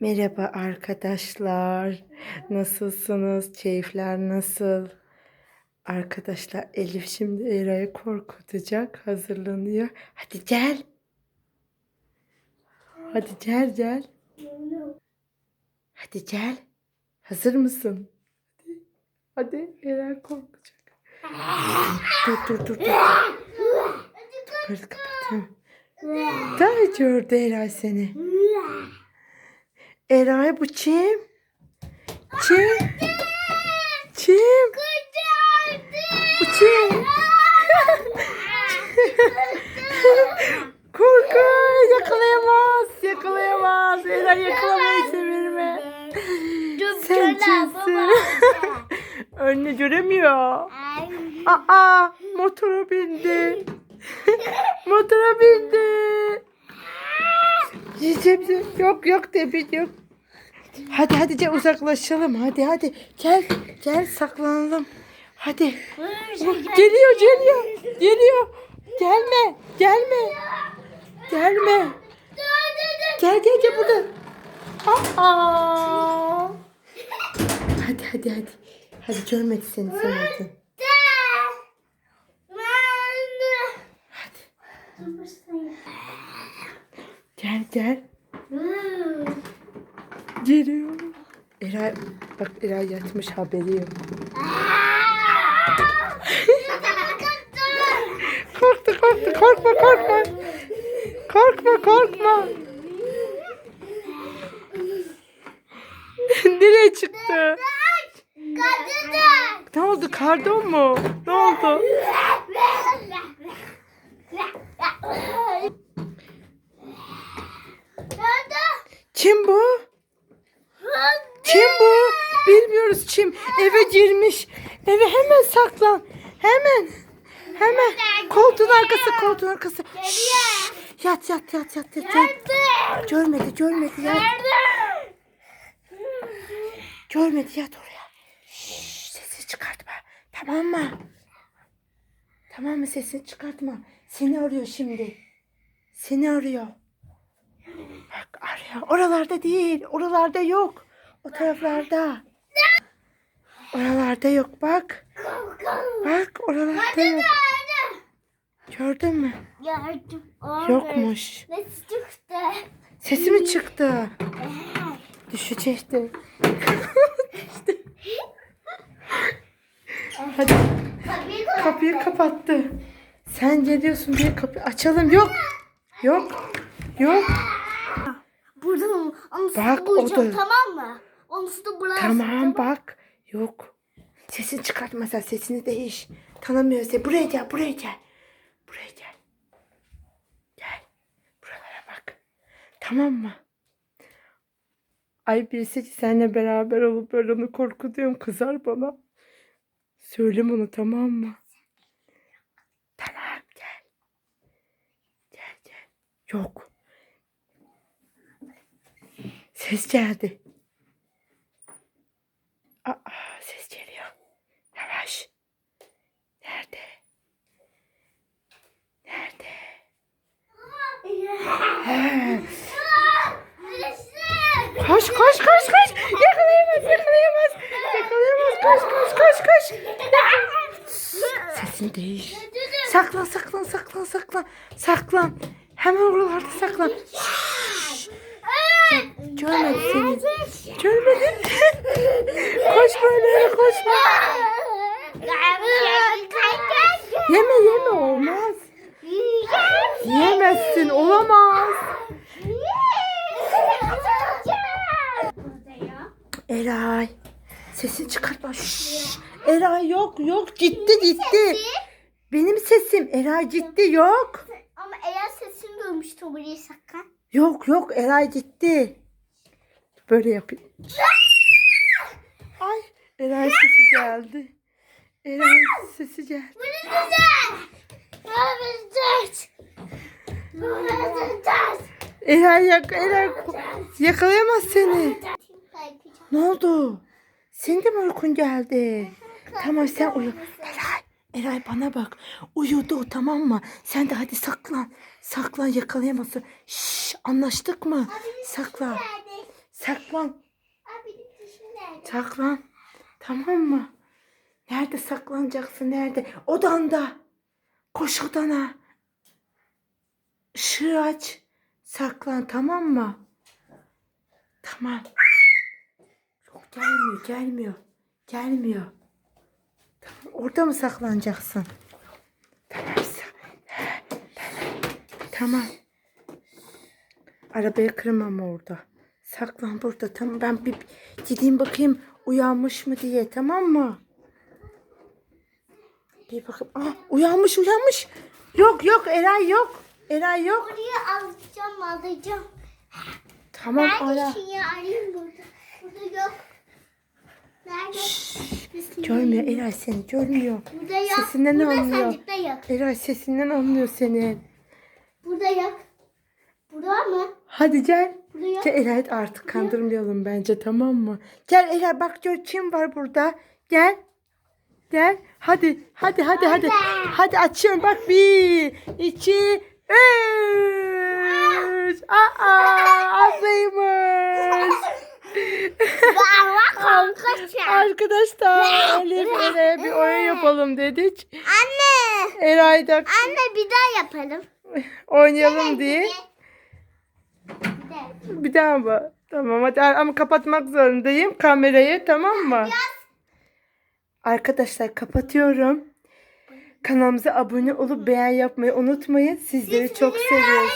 Merhaba arkadaşlar. Nasılsınız? Keyifler nasıl? Arkadaşlar Elif şimdi Era'yı korkutacak. Hazırlanıyor. Hadi gel. Hadi gel gel. Hadi gel. Hazır mısın? Hadi. Hadi Era korkacak. Dur dur dur dur. Kapıyı kapatıyorum. Daha gördü Era seni. Eray bu kim? Kim? Kim? Bu kim? Korkun yakalayamaz. Yakalayamaz. Eray yakalamayı sever mi? Sen kimsin? Önünü göremiyor. Aa motora bindi. motora bindi. Yiyeceğim. Yok yok tebrik yok. Hadi hadi gel uzaklaşalım. Hadi hadi. Gel gel saklanalım. Hadi. Geliyor geliyor. Geliyor. Gelme. Gelme. Gelme. Gel gel gel burada. Aa. Hadi hadi hadi. Hadi görmedi seni sen. Hadi. Gel gel. Geliyor. Eray bak Eray yatmış haberi yok. Korktu korktu korkma korkma. Korkma korkma. Nereye çıktı? Ne oldu kardon mu? Ne oldu? Kim bu? Kim bu? Bilmiyoruz kim. Eve girmiş. Eve hemen saklan. Hemen. Hemen. Koltuğun arkası koltuğun arkası. Şşş. Yat yat yat yat yat. yat. Görmedi görmedi yat. Görmedi yat oraya. Şşş, sesini çıkartma. Tamam mı? Tamam mı sesini çıkartma. Seni arıyor şimdi. Seni arıyor. Bak arıyor. Oralarda değil. Oralarda yok. O taraflarda. Oralarda yok bak. Bak oralarda yok. Gördün mü? Gördüm. Yokmuş. Ne çıktı? Sesi mi çıktı? Düşecekti. Hadi Kapıyı kapıyı kapattı. Sen geliyorsun diye kapı açalım. Yok. Yok. Yok. Burada mı? Onu Bak, bulacağım o da- tamam mı? Onu da burası. Tamam bak. Yok. Sesini çıkartma sen. Sesini değiş. Tanımıyor seni. Buraya gel. Buraya gel. Buraya gel. Gel. Buralara bak. Tamam mı? Ay birisi ki seninle beraber olup böyle onu korkutuyorum. Kızar bana. Söyleme onu tamam mı? Tamam gel. Gel gel. Yok. Ses geldi. Ses geliyor. Yavaş. Nerede? Nerede? Koş koş koş koş. Yakalayamaz yakalayamaz. Yakalayamaz koş koş koş koş. Sesin değiş. Saklan saklan saklan saklan. Saklan. Hemen oralarda saklan. Şşş. Görmedi seni. Görmedi. Koşma öyle koşma. Yeme yeme olmaz. Yiyemezsin olamaz. Eray. Sesini çıkartma. Şşş. Eray yok yok gitti gitti. Benim sesim. Eray gitti yok. Ama eğer sesini duymuştu burayı sakın. Yok yok Eray gitti. Böyle yapayım. Ay Eray sesi geldi. Eray sesi geldi. Bu ne güzel. Eray yak Eray yakalayamaz seni. Ne oldu? Senin de mi uykun geldi? Tamam sen uyu. Eray, Eray bana bak. Uyudu tamam mı? Sen de hadi saklan. Saklan yakalayamazsın. Şşş anlaştık mı? Saklan. Saklan. Saklan. Tamam mı? Nerede saklanacaksın? Nerede? Odanda. Koş odana. Işığı aç. Saklan tamam mı? Tamam. Yok gelmiyor gelmiyor. Gelmiyor. Tamam, orada mı saklanacaksın? Tamam. Tamam. Arabayı kırmam orada. Saklan burada. Tamam ben bir gideyim bakayım uyanmış mı diye tamam mı? Bir bakayım. Aa, uyanmış uyanmış. Yok yok Eray yok. Eray yok. Buraya alacağım alacağım. Tamam ara. Neredesin ya arayayım burada. Burada yok. Nerede? Neredesin? Görmüyor Eray seni görmüyor. Burada yok. Sesinden Burada anlıyor. sandıkta yok. Eray sesinden anlıyor seni. Burada yok. Burada mı? Hadi gel. Burada yok. Gel Eray artık kandırmayalım bence tamam mı? Gel Eray bak gör kim var burada. Gel. Gel. Hadi hadi hadi hadi. Hadi açıyorum bak bir, iki, üç. Aa ablaymış. Bak arkadaşlar. Arkadaşlar Elif Eray bir oyun yapalım dedik. Anne. Eray da Anne bir daha yapalım. oynayalım diye. Bir daha mı? Tamam hadi ama kapatmak zorundayım kamerayı tamam mı? Arkadaşlar kapatıyorum. Kanalımıza abone olup beğen yapmayı unutmayın. Sizleri çok seviyoruz.